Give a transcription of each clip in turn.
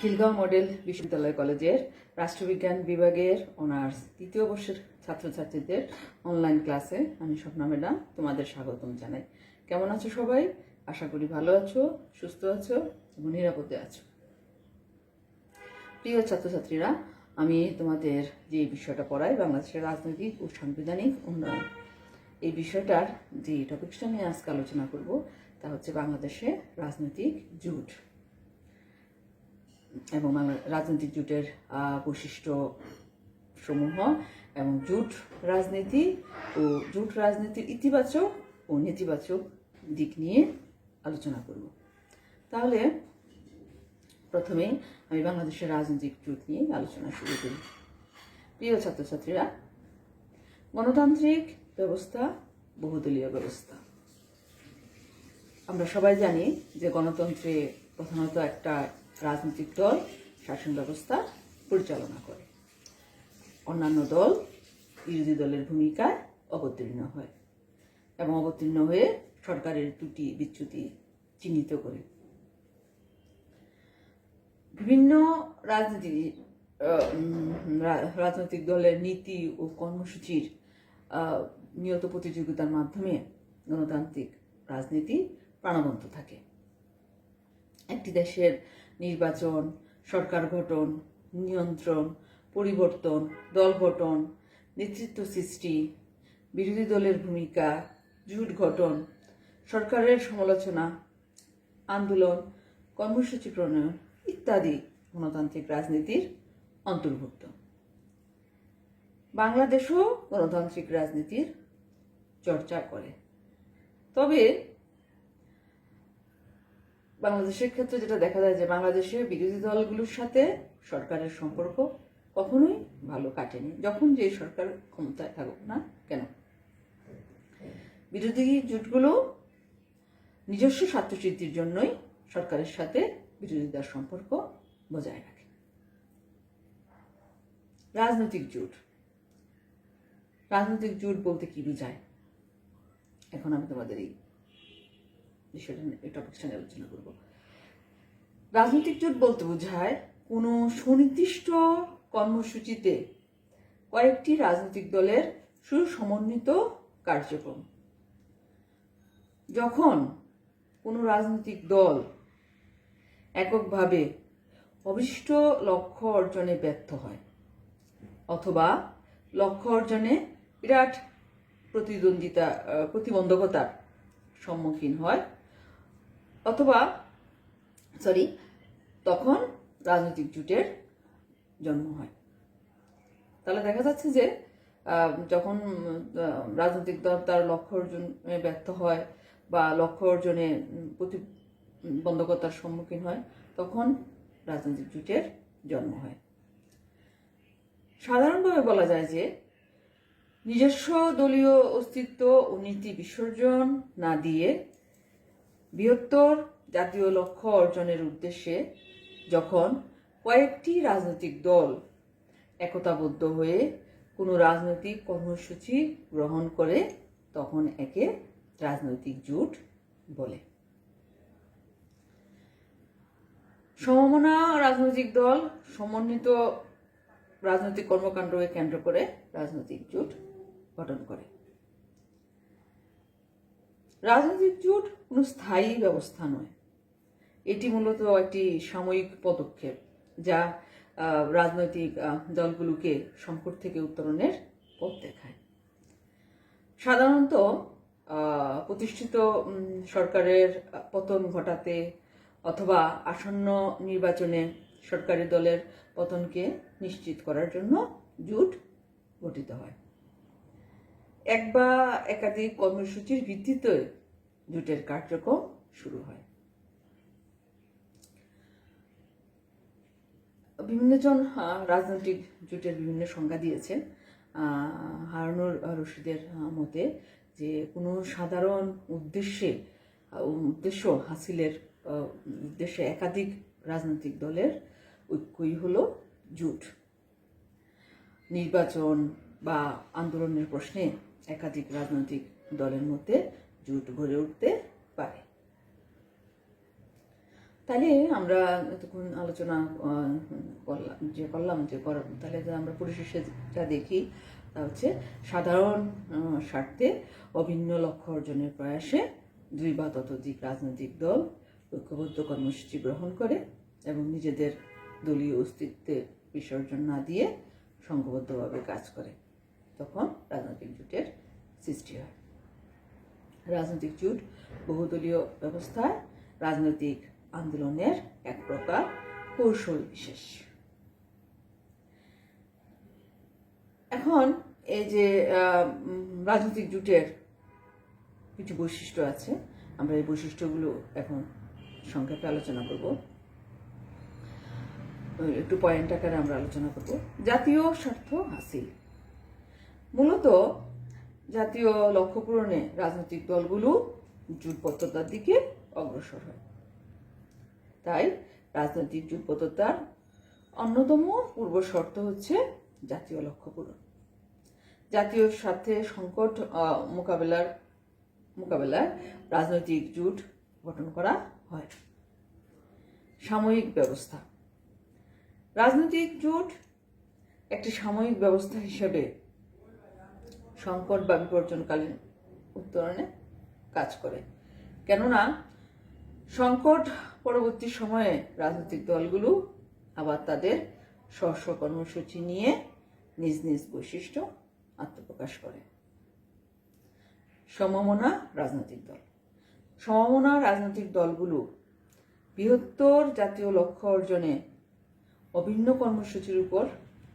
Khilgaon model বিশ্ববিদ্যালয় কলেজের রাষ্ট্রবিজ্ঞান বিভাগের অনার্স তৃতীয় বর্ষের ছাত্রছাত্রীদের অনলাইন ক্লাসে আমি স্বপ্না ম্যাডাম তোমাদের স্বাগতম জানাই। কেমন আছো সবাই? আশা করি ভালো আছো, সুস্থ আছো এবং নিরাপদে আছো। প্রিয় ছাত্রছাত্রীরা, আমি তোমাদের যে বিষয়টা পড়াই বাংলাদেশের রাজনৈতিক ও সাংবিধানিক উন্নয়ন, এই বিষয়টার যে টপিকসটা নিয়ে আজকে আলোচনা করব তা হচ্ছে বাংলাদেশে রাজনৈতিক জোট। এবং রাজনৈতিক জোটের বৈশিষ্ট্য সমূহ এবং জোট রাজনীতি ও জোট রাজনীতির ইতিবাচক ও নেতিবাচক দিক নিয়ে আলোচনা করব। তাহলে প্রথমে আমি বাংলাদেশের রাজনৈতিক জোট নিয়ে আলোচনা শুরু করি। প্রিয় ছাত্রছাত্রীরা, গণতান্ত্রিক ব্যবস্থা, বহুদলীয় ব্যবস্থা। আমরা সবাই জানি যে গণতন্ত্রে প্রধানত একটা রাজনৈতিক দল, শাসন ব্যবস্থা পরিচালনা করে। অন্যান্য দল বিরোধী দলের ভূমিকায় অবতীর্ণ হয় এবং অবতীর্ণ হয়ে সরকারের ত্রুটি বিচ্যুতি চিহ্নিত করে। বিভিন্ন রাজনীতি রাজনৈতিক দলের নীতি ও কর্মসূচির নিয়ত প্রতিযোগিতার মাধ্যমে গণতান্ত্রিক রাজনীতি প্রাণবন্ত থাকে। একটি দেশের নির্বাচন, সরকার গঠন, নিয়ন্ত্রণ, পরিবর্তন, দল গঠন, নেতৃত্ব সৃষ্টি, বিরোধী দলের ভূমিকা, জুট গঠন, সরকারের সমালোচনা, আন্দোলন, কর্মসূচি প্রণয়ন ইত্যাদি গণতান্ত্রিক রাজনীতির অন্তর্ভুক্ত। বাংলাদেশও গণতান্ত্রিক রাজনীতির চর্চা করে। তবে বাংলাদেশের ক্ষেত্রে যেটা দেখা যায় যে বাংলাদেশে বিরোধী দলগুলোর সাথে সরকারের সম্পর্ক কখনোই ভালো কাটেনি। যখন যে সরকার ক্ষমতায় থাকুক না কেন? বিরোধী জোটগুলো নিজস্ব স্বার্থসিদ্ধির জন্যই সরকারের সাথে বিরোধিতার সম্পর্ক বজায় রাখে। রাজনৈতিক জোট। রাজনৈতিক জোট বলতে কি বুঝায়? এখন আমি তোমাদের এই আলোচনা করব। রাজনৈতিক জোট বলতে বোঝায় কোনো সুনির্দিষ্ট কর্মসূচিতে কয়েকটি রাজনৈতিক দলের সুসমন্বিত কার্যক্রম। যখন কোনো রাজনৈতিক দল এককভাবে অবিষ্ট লক্ষ্য অর্জনে ব্যর্থ হয় অথবা লক্ষ্য অর্জনে বিরাট প্রতিদ্বন্দ্বিতা প্রতিবন্ধকতার সম্মুখীন হয় অথবা সরি তখন রাজনৈতিক জোটের জন্ম হয়। তাহলে দেখা যাচ্ছে যে যখন রাজনৈতিক দল তার লক্ষ্য অর্জনে ব্যর্থ হয় বা লক্ষ্য অর্জনে প্রতিবন্ধকতার সম্মুখীন হয়, তখন রাজনৈতিক জোটের জন্ম হয়। সাধারণভাবে বলা যায় যে, নিজস্ব দলীয় অস্তিত্ব ও নীতি বিসর্জন না দিয়ে বৃহত্তর জাতীয় লক্ষ্য অর্জনের উদ্দেশ্যে যখন কয়েকটি রাজনৈতিক দল একতাবদ্ধ হয়ে কোনো রাজনৈতিক কর্মসূচি গ্রহণ করে, তখন একে রাজনৈতিক জোট বলে। সমমনা রাজনৈতিক দল সমন্বিত রাজনৈতিক কর্মকাণ্ডকে কেন্দ্র করে রাজনৈতিক জোট গঠন করে। রাজনৈতিক জোট কোনো স্থায়ী ব্যবস্থা নয়। এটি মূলত একটি সাময়িক পদক্ষেপ যা রাজনৈতিক দলগুলোকে সংকট থেকে উত্তরণের পথ দেখায়। সাধারণত প্রতিষ্ঠিত সরকারের পতন ঘটাতে অথবা আসন্ন নির্বাচনে সরকারি দলের পতনকে নিশ্চিত করার জন্য জোট গঠিত হয়। এক বা একাধিক কর্মসূচির ভিত্তিতে জোটের কার্যক্রম শুরু হয়। বিভিন্নজন রাজনৈতিক জোটের বিভিন্ন সংজ্ঞা দিয়েছেন। হারুনুর রশিদের মতে যে কোনো সাধারণ উদ্দেশ্যে উদ্দেশ্য হাসিলের উদ্দেশ্যে একাধিক রাজনৈতিক দলের ঐক্যই হলো জোট। নির্বাচন বা আন্দোলনের প্রশ্নে একাধিক রাজনৈতিক দলের মধ্যে জোট গড়ে উঠতে পারে। তাহলে আমরা এতক্ষণ আলোচনা করলাম, যে করলাম, যে কর- তাহলে আমরা পরিশেষে যা দেখি, তা হচ্ছে সাধারণ স্বার্থে অভিন্ন লক্ষ্য অর্জনের প্রয়াসে দুই বা ততোধিক রাজনৈতিক দল ঐক্যবদ্ধ কর্মসূচি গ্রহণ করে এবং নিজেদের দলীয় অস্তিত্বে বিসর্জন না দিয়ে সংঘবদ্ধভাবে কাজ করে। তখন রাজনৈতিক জোটের সৃষ্টি হয়। রাজনৈতিক জোট, বহুদলীয় ব্যবস্থায় রাজনৈতিক আন্দোলনের এক প্রকার কৌশল বিশেষ। এখন এই যে রাজনৈতিক জোটের কিছু বৈশিষ্ট্য আছে, আমরা এই বৈশিষ্ট্যগুলো এখন সংক্ষেপে আলোচনা করব। একটু পয়েন্ট আকারে আমরা আলোচনা করব। জাতীয় স্বার্থ হাসিল। মূলত জাতীয় লক্ষ্য পূরণে রাজনৈতিক দলগুলো জোটবদ্ধতার দিকে অগ্রসর হয়। তাই রাজনৈতিক জোটবদ্ধতার অন্যতম পূর্ব শর্ত হচ্ছে জাতীয় লক্ষ্য পূরণ জাতীয় স্বার্থে সংকট মোকাবেলার, মোকাবেলায় রাজনৈতিক জোট গঠন করা হয়। সাময়িক ব্যবস্থা। রাজনৈতিক জোট একটি সাময়িক ব্যবস্থা হিসেবে সংকট বা বিপর্যনকালীন উত্তরণে কাজ করে। কেননা, সংকট পরবর্তী সময়ে রাজনৈতিক দলগুলো আবার তাদের স্ব কর্মসূচি নিয়ে নিজ নিজ বৈশিষ্ট্য আত্মপ্রকাশ করে। সমমনা রাজনৈতিক দল। সমমনা রাজনৈতিক দলগুলো বৃহত্তর জাতীয় লক্ষ্য অর্জনে অভিন্ন কর্মসূচির উপর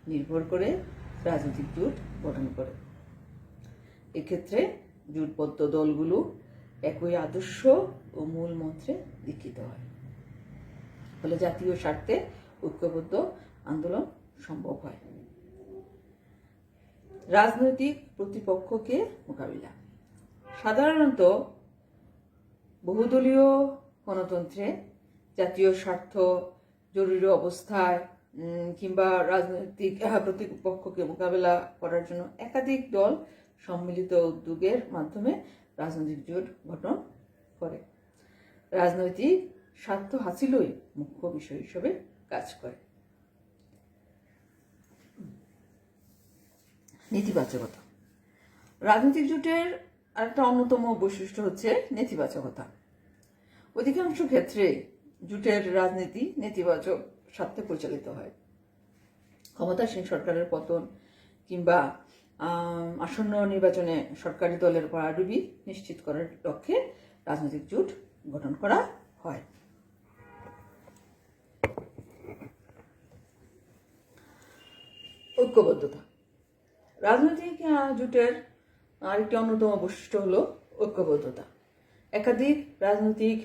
নির্ভর করে রাজনৈতিক জোট গঠন করে। এক্ষেত্রে জুটবদ্ধ দলগুলো একই আদর্শ ও মূল মন্ত্রে দীক্ষিত হয়। ফলে জাতীয় স্বার্থে ঐক্যবদ্ধ আন্দোলন সম্ভব হয়। রাজনৈতিক প্রতিপক্ষকে মোকাবিলা। সাধারণত বহুদলীয় গণতন্ত্রে জাতীয় স্বার্থ, জরুরি অবস্থায় কিংবা রাজনৈতিক প্রতিপক্ষকে মোকাবেলা করার জন্য একাধিক দল সম্মিলিত উদ্যোগের মাধ্যমে রাজনৈতিক জোট গঠন করে। রাজনৈতিক স্বার্থ হাসিলই মুখ্য বিষয় হিসেবে কাজ করে। নেতিবাচকতা। রাজনৈতিক জোটের আরেকটা অন্যতম বৈশিষ্ট্য হচ্ছে নেতিবাচকতা। অধিকাংশ ক্ষেত্রে জোটের রাজনীতি নেতিবাচক স্বার্থে পরিচালিত হয়। ক্ষমতাসীন সরকারের পতন কিংবা আসন্ন নির্বাচনে সরকারি দলের পরাডুবি নিশ্চিত করার লক্ষ্যে রাজনৈতিক জোট গঠন করা হয়। ঐক্যবদ্ধতা। রাজনৈতিক জোটের আরেকটি অন্যতম বৈশিষ্ট্য হলো ঐক্যবদ্ধতা। একাধিক রাজনৈতিক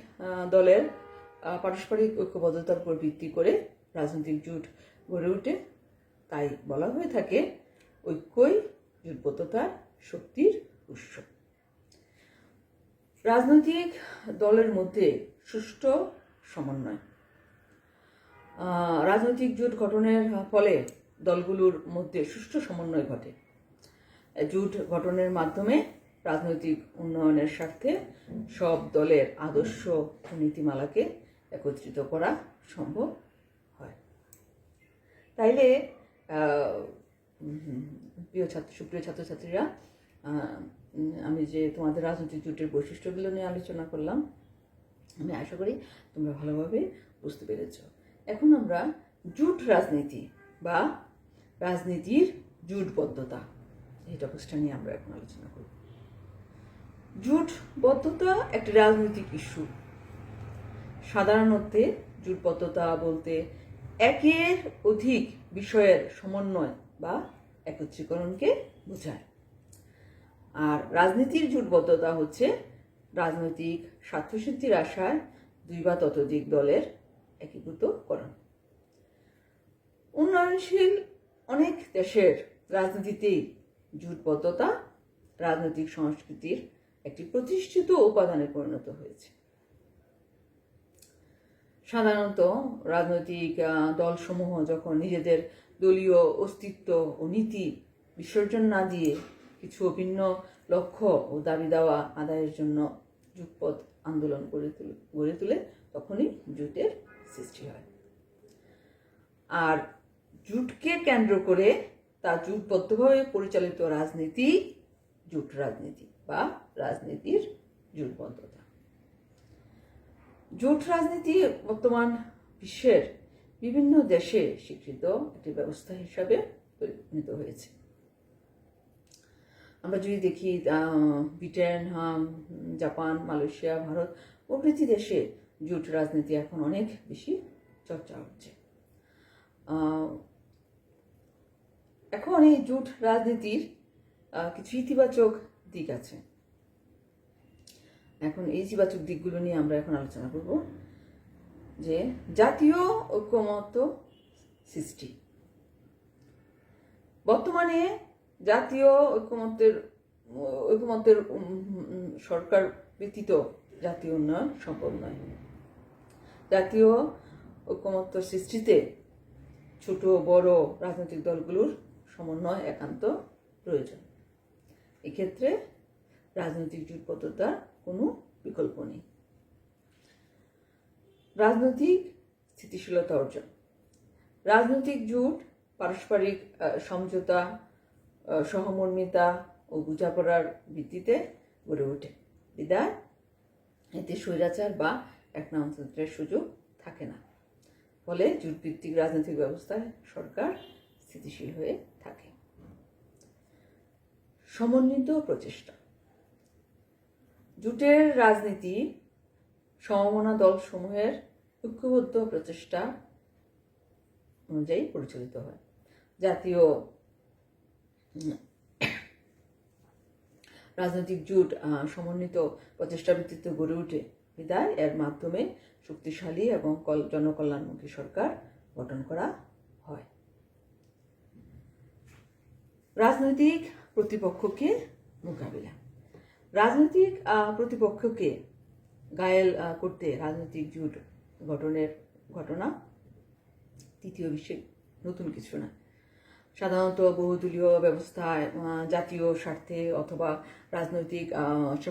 দলের পারস্পরিক ঐক্যবদ্ধতার উপর ভিত্তি করে রাজনৈতিক জোট গড়ে ওঠে। তাই বলা হয়ে থাকে ঐক্যই জোটবদ্ধতার শক্তির উৎস। রাজনৈতিক দলের মধ্যে সুষ্ঠু সমন্বয়। রাজনৈতিক জোট গঠনের ফলে দলগুলোর মধ্যে সুষ্ঠু সমন্বয় ঘটে। জোট গঠনের মাধ্যমে রাজনৈতিক উন্নয়নের স্বার্থে সব দলের আদর্শ নীতিমালাকে একত্রিত করা সম্ভব হয়। তাইলে প্রিয় ছাত্র, সুপ্রিয় ছাত্রছাত্রীরা আমি যে তোমাদের রাজনৈতিক জোটের বৈশিষ্ট্যগুলো নিয়ে আলোচনা করলাম, আমি আশা করি তোমরা ভালোভাবে বুঝতে পেরেছ। এখন আমরা জুট রাজনীতি বা রাজনীতির জুটবদ্ধতা এই টপিকসটা নিয়ে আমরা এখন আলোচনা করব। জোটবদ্ধতা একটি রাজনৈতিক ইস্যু সাধারণতে জুটবদ্ধতা বলতে একের অধিক বিষয়ের সমন্বয় বা একত্রীকরণকে বোঝায়। আর রাজনীতির জোটবদ্ধতা হচ্ছে রাজনৈতিক স্বার্থসিদ্ধির আশায় দুই বা ততোধিক দলের একীভূতকরণ। উন্নয়নশীল অনেক দেশের রাজনীতিতেই জোটবদ্ধতা রাজনৈতিক সংস্কৃতির একটি প্রতিষ্ঠিত উপাদানে পরিণত হয়েছে। সাধারণত রাজনৈতিক দলসমূহ যখন নিজেদের দলীয় অস্তিত্ব ও নীতি বিসর্জন না দিয়ে কিছু ভিন্ন লক্ষ্য ও দাবি দাওয়া আদায়ের জন্য যুগপথ আন্দোলন গড়ে তুলে গড়ে তুলে তখনই জুটের সৃষ্টি হয়। আর জুটকে কেন্দ্র করে তা জোটবদ্ধভাবে পরিচালিত রাজনীতি জুট রাজনীতি বা রাজনীতির জুটবদ্ধতা। জোট রাজনীতি বর্তমান বিশ্বের বিভিন্ন দেশে স্বীকৃত একটি ব্যবস্থা হিসাবে পরিণত হয়েছে। আমরা যদি দেখি ব্রিটেন জাপান, মালয়েশিয়া, ভারত প্রভৃতি দেশে জোট রাজনীতি এখন অনেক বেশি চর্চা হচ্ছে। এখন এই জোট রাজনীতির কিছু ইতিবাচক দিক আছে। এখন এই ইতিবাচক দিকগুলো নিয়ে আমরা এখন আলোচনা করব। যে জাতীয় ঐক্যমত্য সৃষ্টি। বর্তমানে জাতীয় ঐক্যমত্যের উম, সরকার ব্যতীত জাতীয় উন্নয়ন সম্ভব নয়। জাতীয় ঐক্যমত্য সৃষ্টিতে ছোট বড় রাজনৈতিক দলগুলোর সমন্বয় একান্ত প্রয়োজন। এক্ষেত্রে রাজনৈতিক জোটবদ্ধতার কোনো বিকল্প নেই। রাজনৈতিক স্থিতিশীলতা অর্জন। রাজনৈতিক জোট, পারস্পরিক সমঝোতা সহমর্মিতা ও বোঝাপড়ার ভিত্তিতে গড়ে ওঠে। বিদায় এতে স্বৈরাচার বা একনামতন্ত্রের সুযোগ থাকে না। ফলে জোটভিত্তিক রাজনৈতিক ব্যবস্থায় সরকার স্থিতিশীল হয়ে থাকে। সমন্বিত প্রচেষ্টা। জোটের রাজনীতি সমমনা দলসমূহের ঐক্যবদ্ধ প্রচেষ্টা অনুযায়ী পরিচালিত হয়। জাতীয়, রাজনৈতিক জোট সমন্বিত প্রচেষ্টা ভিত্তিতে গড়ে ওঠে। বিদায়, এর মাধ্যমে শক্তিশালী এবং কল- জনকল্যাণমুখী সরকার গঠন করা হয়। রাজনৈতিক প্রতিপক্ষকে মোকাবিলা। রাজনৈতিক প্রতিপক্ষকে গায়েল করতে রাজনৈতিক জোট গঠনের ঘটনা, তৃতীয় বিশ্বে নতুন কিছু না। সাধারণত বহুদলীয় ব্যবস্থায় জাতীয় স্বার্থে অথবা রাজনৈতিক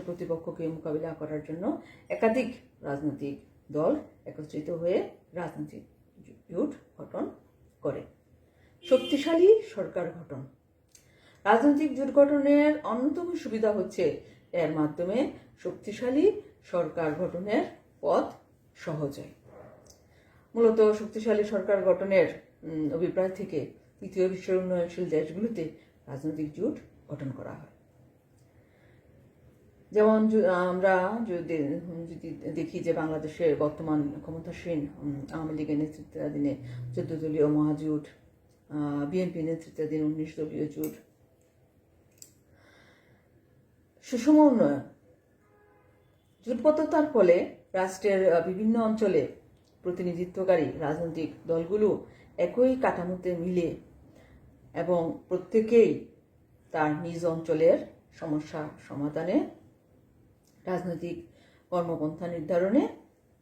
প্রতিপক্ষকে মোকাবিলা করার জন্য একাধিক রাজনৈতিক দল একত্রিত হয়ে রাজনৈতিক জোট গঠন করে। শক্তিশালী সরকার গঠন। রাজনৈতিক জোট গঠনের অন্যতম সুবিধা হচ্ছে এর মাধ্যমে শক্তিশালী সরকার গঠনের পথ সহজ হয়। মূলত শক্তিশালী সরকার গঠনের অভিপ্রায় থেকে তৃতীয় বিশ্বের উন্নয়নশীল দেশগুলোতে রাজনৈতিক জোট গঠন করা হয়। যেমন আমরা যদি দেখি যে বাংলাদেশের বর্তমান ক্ষমতাসীন আওয়ামী লীগের নেতৃত্বাধীনে চোদ্দ দলীয় মহাজোট বিএনপি নেতৃত্বাধীন উনিশ দলীয় জোট, সুষম উন্নয়ন, জোটবদ্ধতার ফলে রাষ্ট্রের বিভিন্ন অঞ্চলে প্রতিনিধিত্বকারী রাজনৈতিক দলগুলো একই কাঠামোতে মিলে এবং প্রত্যেকেই তার নিজ অঞ্চলের সমস্যা সমাধানে রাজনৈতিক কর্মপন্থা নির্ধারণে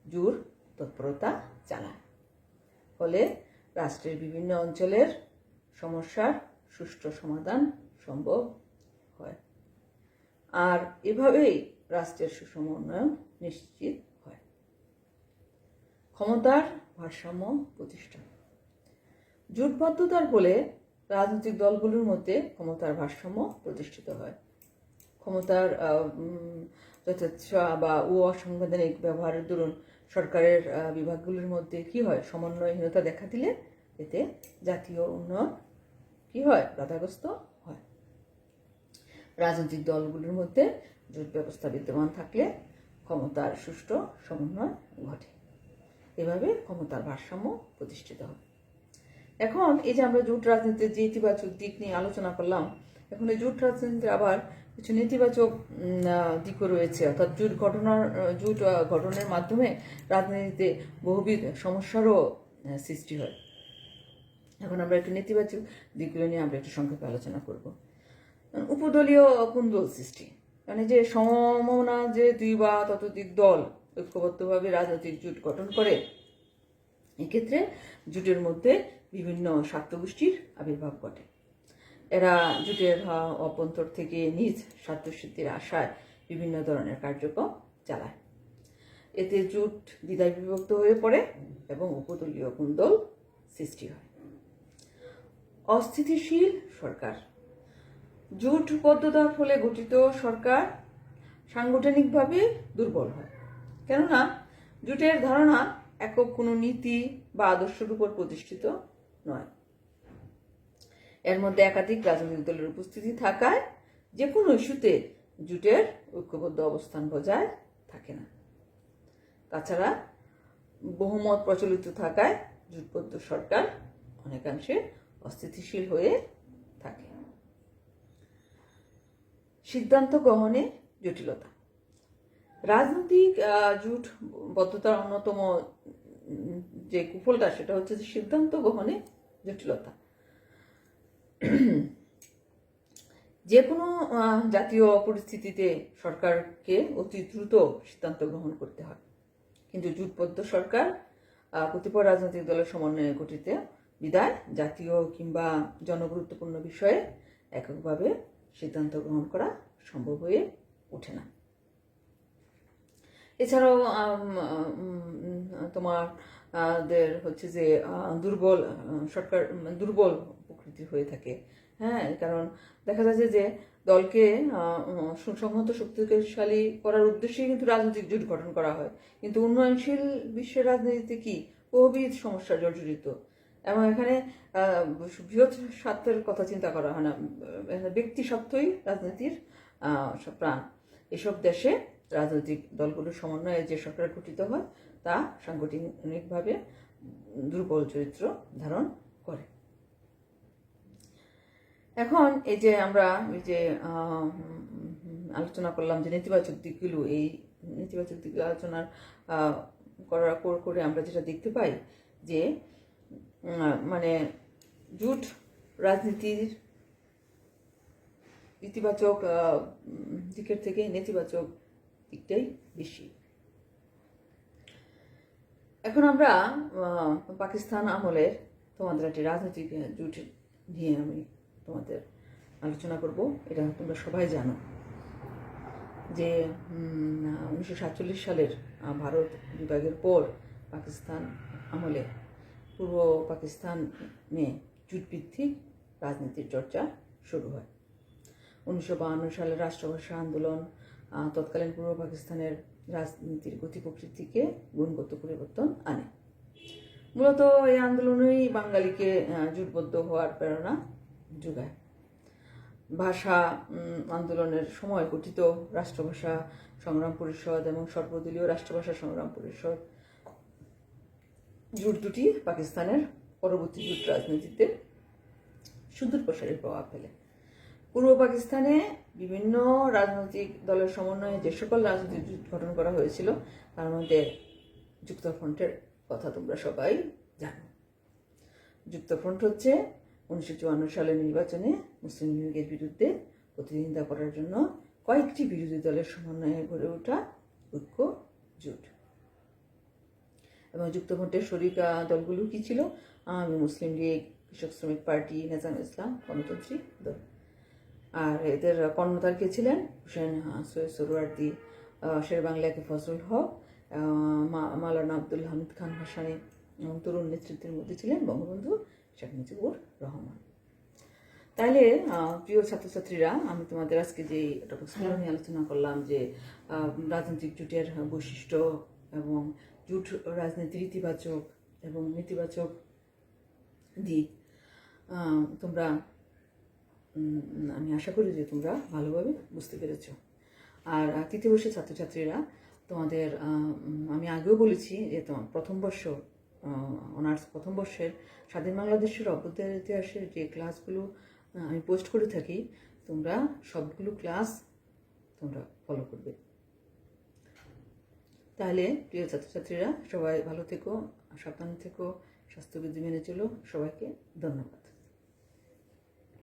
জোর তৎপরতা চালায়। ফলে রাষ্ট্রের বিভিন্ন অঞ্চলের সমস্যার সুষ্ঠু সমাধান সম্ভব হয়। আর এভাবেই রাষ্ট্রের সুষম উন্নয়ন নিশ্চিত ক্ষমতার ভারসাম্য প্রতিষ্ঠা। জোটবদ্ধতার ফলে রাজনৈতিক দলগুলোর মধ্যে ক্ষমতার ভারসাম্য প্রতিষ্ঠিত হয়। ক্ষমতার বা ও অসাংবিধানিক ব্যবহারের দরুন সরকারের বিভাগগুলির মধ্যে কি হয়? সমন্বয়হীনতা দেখা দিলে এতে জাতীয় উন্নয়ন কি হয়? বাধাগ্রস্ত হয়। রাজনৈতিক দলগুলোর মধ্যে জোট ব্যবস্থা বিদ্যমান থাকলে ক্ষমতার সুষ্ঠু সমন্বয় ঘটে। এভাবে ক্ষমতার ভারসাম্য প্রতিষ্ঠিত হয় এখন এই যে আমরা জোট রাজনীতির যে ইতিবাচক দিক নিয়ে আলোচনা করলাম, এখন এই জোট রাজনীতির আবার কিছু নেতিবাচক দিকও রয়েছে। অর্থাৎ জোট ঘটনার জোট গঠনের মাধ্যমে রাজনীতিতে বহুবিধ সমস্যারও সৃষ্টি হয়। এখন আমরা একটু নেতিবাচক দিকগুলো নিয়ে আমরা একটু সংক্ষেপে আলোচনা করব। উপদলীয় কুন্দল সৃষ্টি। মানে যে সমমনা যে দুই বা ততোধিক দল ঐক্যবদ্ধভাবে রাজনৈতিক জোট গঠন করে, এক্ষেত্রে জোটের মধ্যে বিভিন্ন স্বার্থগোষ্ঠীর আবির্ভাব ঘটে। এরা জোটের অভ্যন্তর থেকে নিজ স্বার্থসিদ্ধির আশায় বিভিন্ন ধরনের কার্যক্রম চালায়। এতে জোট দ্বিধায় বিভক্ত হয়ে পড়ে এবং উপদলীয় কুন্দল সৃষ্টি হয়। অস্থিতিশীল সরকার জোটবদ্ধতার ফলে গঠিত সরকার সাংগঠনিকভাবে দুর্বল হয়। কেননা, জোটের ধারণা একক কোনো নীতি বা আদর্শের উপর প্রতিষ্ঠিত নয়। এর মধ্যে একাধিক রাজনৈতিক দলের উপস্থিতি থাকায় যে কোনো ইস্যুতে জোটের ঐক্যবদ্ধ অবস্থান বজায় থাকে না। তাছাড়া, বহুমত প্রচলিত থাকায় জোটবদ্ধ সরকার অনেকাংশে অস্থিতিশীল হয়ে থাকে সিদ্ধান্ত গ্রহণে জটিলতা। রাজনৈতিক জোটবদ্ধতার অন্যতম যে কুফলটা, সেটা হচ্ছে যে সিদ্ধান্ত গ্রহণে জটিলতা। যে কোনো জাতীয় পরিস্থিতিতে সরকারকে অতি দ্রুত সিদ্ধান্ত গ্রহণ করতে হয়। কিন্তু জুটবদ্ধ সরকার কতিপয় রাজনৈতিক দলের সমন্বয়ে গঠিত, বিদায়, জাতীয় কিংবা জনগুরুত্বপূর্ণ বিষয়ে এককভাবে সিদ্ধান্ত গ্রহণ করা সম্ভব হয়ে ওঠে না। এছাড়াও আম, উম, তোমার দের হচ্ছে যে দুর্বল সরকার দুর্বল প্রকৃতি হয়ে থাকে। হ্যাঁ কারণ দেখা যাচ্ছে যে দলকে সুসংহত শক্তিশালী করার উদ্দেশ্যে কিন্তু রাজনৈতিক জোট গঠন করা হয়। কিন্তু উন্নয়নশীল বিশ্বের রাজনীতিতে কি? বহুবিধ সমস্যা জর্জরিত। এবং এখানে বৃহৎ স্বার্থের কথা চিন্তা করা হয় না। ব্যক্তি স্বার্থই রাজনীতির প্রাণ। এসব দেশে রাজনৈতিক দলগুলোর সমন্বয়ে যে সরকার গঠিত হয়, তা সাংগঠনিকভাবে দুর্বল চরিত্র ধারণ করে। এখন এই যে আমরা এই যে আলোচনা করলাম যে নেতিবাচক দিকগুলো, এই নেতিবাচক দিকগুলো আলোচনার করার করে আমরা যেটা দেখতে পাই যে মানে জুট রাজনীতির ইতিবাচক দিকের থেকে নেতিবাচক দিকটাই বেশি। এখন আমরা পাকিস্তান আমলের তোমাদের একটি রাজনৈতিক জুট নিয়ে আমি তোমাদের আলোচনা করব। এটা তোমরা সবাই জানো যে উনিশশো সাতচল্লিশ সালের ভারত বিভাগের পর পাকিস্তান আমলে পূর্ব পাকিস্তানে জোটভিত্তিক রাজনীতির চর্চা শুরু হয়। উনিশশো সালে রাষ্ট্রভাষা আন্দোলন তৎকালীন পূর্ব পাকিস্তানের রাজনীতির গতি প্রকৃতিকে গুণগত পরিবর্তন আনে। মূলত এই আন্দোলনই বাঙালিকে জোটবদ্ধ হওয়ার প্রেরণা যোগায়। ভাষা আন্দোলনের সময় গঠিত রাষ্ট্রভাষা সংগ্রাম পরিষদ এবং সর্বদলীয় রাষ্ট্রভাষা সংগ্রাম পরিষদ জোট দুটি পাকিস্তানের পরবর্তী জোট রাজনীতিতে সুদূর প্রসারের প্রভাব ফেলে। পূর্ব পাকিস্তানে বিভিন্ন রাজনৈতিক দলের সমন্বয়ে যে সকল রাজনৈতিক জোট গঠন করা হয়েছিল, তার মধ্যে যুক্তফ্রন্টের কথা তোমরা সবাই জানো। যুক্তফ্রন্ট হচ্ছে উনিশশো চুয়ান্ন সালের নির্বাচনে মুসলিম লীগের বিরুদ্ধে প্রতিদ্বন্দ্বিতা করার জন্য কয়েকটি বিরোধী দলের সমন্বয়ে গড়ে ওঠা ঐক্য জোট। যুক্তফ্রন্টের শরিক দলগুলো কি ছিল? মুসলিম লীগ কৃষক শ্রমিক পার্টি নেজাম ইসলাম গণতন্ত্রী দল। আর এদের কর্ণধার কে ছিলেন? হুসেন সৈয়দ সরোয়ার্দি শের বাংলাকে ফজলুল হক আহ, মা- মাওলানা আব্দুল হামিদ খান ভাসানী এবং তরুণ নেতৃত্বের মধ্যে ছিলেন বঙ্গবন্ধু শেখ মুজিবুর রহমান। তাহলে প্রিয় ছাত্রছাত্রীরা আমি তোমাদের আজকে যে টপিক্সগুলো নিয়ে আলোচনা করলাম যে রাজনৈতিক জুটের বৈশিষ্ট্য এবং জোট রাজনীতির ইতিবাচক এবং নেতিবাচক দিক। তোমরা আমি আশা করি যে তোমরা ভালোভাবে বুঝতে পেরেছ। আর তৃতীয় বর্ষের ছাত্রছাত্রীরা, তোমাদের আমি আগেও বলেছি যে তোমার প্রথম বর্ষ অনার্স প্রথম বর্ষের স্বাধীন বাংলাদেশের অভ্যুদয়ের ইতিহাসের যে ক্লাসগুলো আমি পোস্ট করে থাকি, তোমরা সবগুলো ক্লাস তোমরা ফলো করবে। তাহলে প্রিয় ছাত্রছাত্রীরা সবাই ভালো থেকো সাবধান থেকো স্বাস্থ্যবিধি মেনে চলো। সবাইকে ধন্যবাদ।